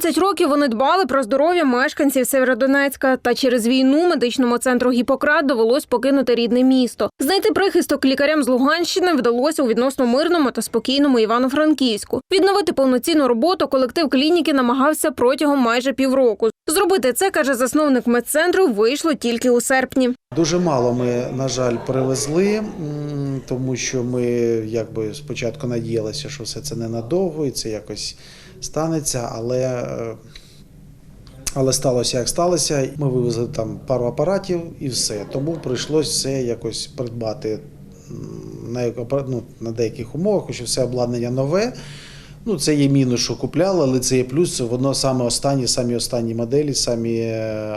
20 років вони дбали про здоров'я мешканців Северодонецька. Та через війну медичному центру Гіппократ довелось покинути рідне місто. Знайти прихисток лікарям з Луганщини вдалося у відносно мирному та спокійному Івано-Франківську. Відновити повноцінну роботу колектив клініки намагався протягом майже півроку. Зробити це каже засновник медцентру. Вийшло тільки у серпні. Дуже мало ми, на жаль, привезли, тому що ми якби спочатку надіялися, що все це ненадовго і це якось станеться, але, е, але сталося як сталося. Ми вивезли там пару апаратів і все. Тому прийшлося все якось придбати на, ну, на деяких умовах, що все обладнання нове. Ну, це є мінус, що купляли, але це є плюс. Воно саме останні, самі останні моделі, самі е,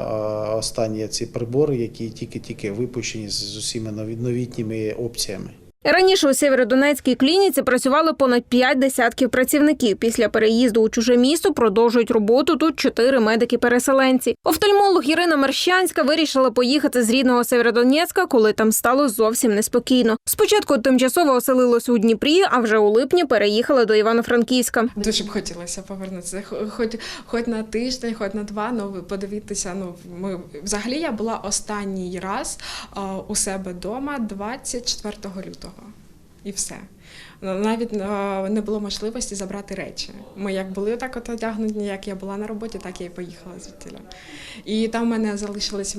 останні ці прибори, які тільки-тільки випущені з, усіма нові- новітніми опціями. Раніше у Сєвєродонецькій клініці працювало понад п'ять десятків працівників. Після переїзду у чуже місто продовжують роботу тут чотири медики-переселенці. Офтальмолог Ірина Мерщанська вирішила поїхати з рідного Сєвєродонецька, коли там стало зовсім неспокійно. Спочатку тимчасово оселилось у Дніпрі, а вже у липні переїхала до Івано-Франківська. Дуже б хотілося повернутися, хоч, хоч на тиждень, хоч на два, ну ви подивіться. Ну ми взагалі я була останній раз у себе вдома 24 лютого. І все. Ну, Навіть не було можливості забрати речі. Ми як були так от одягнені, як я була на роботі, так я і поїхала звідти. І там в мене залишились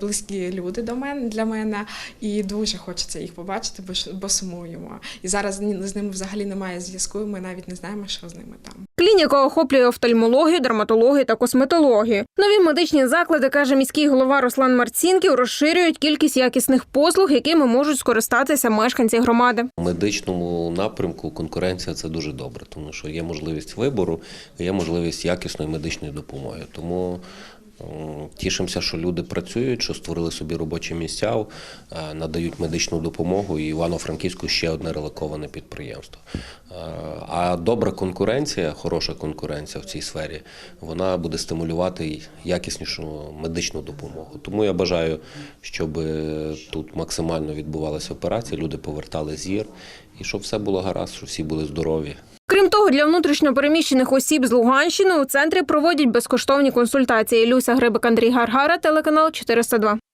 близькі люди до мене для мене, і дуже хочеться їх побачити, бо, сумуємо. І зараз з ними взагалі немає зв'язку. Ми навіть не знаємо, що з ними там. Клініка охоплює офтальмологію, дерматологію та косметологію. Нові медичні заклади, каже міський голова Руслан Марцінків, розширюють кількість якісних послуг, якими можуть скористатися мешканці громади. У медичному напрямку конкуренція це дуже добре, тому що є можливість вибору, є можливість якісної медичної допомоги. Тому тішимося, що люди працюють, що створили собі робочі місця, е, надають медичну допомогу. І Івано-Франківську ще одне релоковане підприємство. Е, А добра конкуренція, хороша конкуренція в цій сфері, вона буде стимулювати якіснішу медичну допомогу. Тому я бажаю, щоб е, тут максимально відбувалися операції, люди повертали зір, і щоб все було гаразд, щоб всі були здорові. Крім того, для внутрішньопереміщених осіб з Луганщини у центрі проводять безкоштовні консультації. Люся Грибик, Андрій Гаргара, телеканал 402.